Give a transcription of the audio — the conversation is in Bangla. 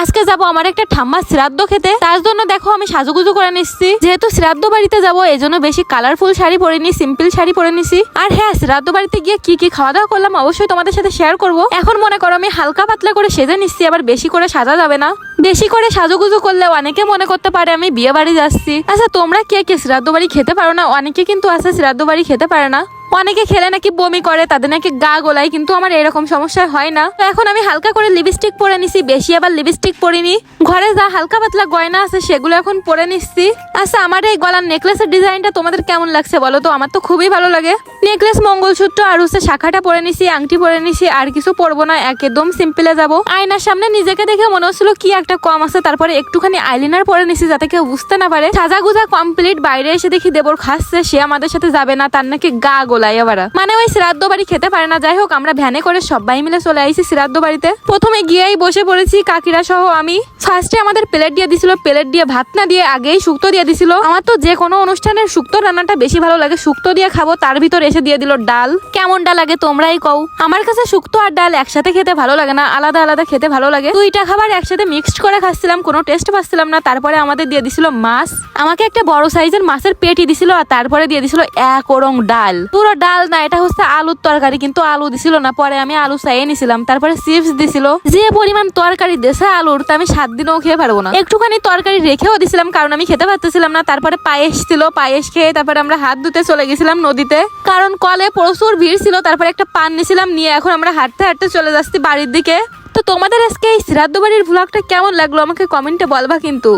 আজকে যাব আমার একটা ঠাম্মা শ্রাদ্ধ খেতে। তার জন্য দেখো আমি সাজুগুজু করে নিচ্ছি। যেহেতু শ্রাদ্ধ বাড়িতে যাব এই জন্য বেশি কালারফুল শাড়ি পরে নি সিম্পল শাড়ি পরে নিছি। আর হ্যাঁ শ্রাদ্ধ বাড়িতে গিয়ে কি কি খাওয়া দাওয়া করলাম অবশ্যই তোমাদের সাথে শেয়ার করব। এখন মনে করো আমি হালকা পাতলা করে সেজে নিচ্ছি, আবার বেশি করে সাজা যাবে না। বেশি করে সাজুগুজু করলে অনেকে মনে করতে পারে আমি বিয়ে বাড়ি যাচ্ছি। আচ্ছা তোমরা কে কে শ্রাদ্ধ বাড়ি খেতে পারো না? অনেকে কিন্তু আছে শ্রাদ্ধ বাড়ি খেতে পারে না। অনেকে খেলে নাকি বমি করে, তাদের নাকি গা গোলায়, কিন্তু আমার এরকম সমস্যা হয় না। তো এখন আমি হালকা করে লিপস্টিক পরে নিছি, বেশি আবার লিপস্টিক পরিনি। ঘরে যা হালকা পাতলা গয়না আছে, সেগুলো এখন পরে নিচ্ছি। আচ্ছা আমার এই গলার নেকলেসের ডিজাইনটা তোমাদের কেমন লাগছে বলো তো? আমার তো খুবই ভালো লাগে। নেকলেস মঙ্গলসূত্র আর হচ্ছে শাখাটা পরে নিছি, আংটি পরে নিছি, আর কিছু পরবো না, একদম সিম্পলে যাব। আয়নার সামনে নিজেকে দেখে মনে হচ্ছিল কি একটা কম আছে, তারপরে একটুখানি আইলিনার পরে নিছি, যাতে কেউ বুঝতে না পারে। সাজা গুজা কমপ্লিট বাইরে এসে দেখি দেবর খাচ্ছে, সে আমাদের সাথে যাবে না, তার নাকি গা গোলাই আবার মানে ওই শ্রাদ্ধ বাড়ি খেতে পারে না, যাই হোক, আমরা ভ্যানে করে সবাই মিলে চলে আইছি শ্রাদ্ধ বাড়িতে। প্রথমে গিয়েই বসে পড়েছি কাকিরা সহ আমি। ফার্স্টে আমাদের প্লেট দিয়ে দিছিল, প্লেট দিয়ে ভাত না দিয়ে আগেই শুক্তো দিয়ে দিছিল। আমার তো যে কোনো অনুষ্ঠানের শুক্তো রান্নাটা বেশি ভালো লাগে। শুক্তো দিয়ে খাব, তার ভিতর এসে দিয়ে দিল ডাল। কেমনটা লাগে তোমরাই কও। আমার কাছে শুক্তো আর ডাল একসাথে খেতে ভালো লাগে না, আলাদা আলাদা খেতে ভালো লাগে। দুইটা খাবার একসাথে মিক্সড করে খাচ্ছিলাম, কোনো টেস্ট পাচ্ছিলাম না। তারপরে আমাদের দিয়ে দিছিল মাছ। আমাকে একটা বড় সাইজের মাছের পেটি দিছিল আর তারপরে দিয়ে দিছিল এক ওরং ডাল। পুরো ডাল না, এটা হচ্ছে আলুর তরকারি, কিন্তু আলু দিছিল না। পরে আমি আলু চাইয়ে নিছিলাম, তারপরে চিপস দিছিল। যে পরিমাণ তরকারি দেশে আলুর, তা আমি সাত দিনও খেয়ে পারব না। একটুখানি তরকারি রেখেও দিছিলাম, কারণ আমি খেতে পারতেছিলাম না, তারপরে পায়েস ছিল, পায়েস খেয়ে তারপরে আমরা হাত ধুতে চলে গেছিলাম নদীতে। কারণ কলে প্রচুর ভিড় ছিল, তারপরে একটা পান নিয়েছিলাম, নিয়ে এখন আমরা হাঁটতে হাঁটতে চলে যাচ্ছি বাড়ির দিকে। তো তোমাদের আজকে এই শ্রাদ্ধ বাড়ির ভ্লগটা কেমন লাগল আমাকে কমেন্টে বলবা কিন্তু।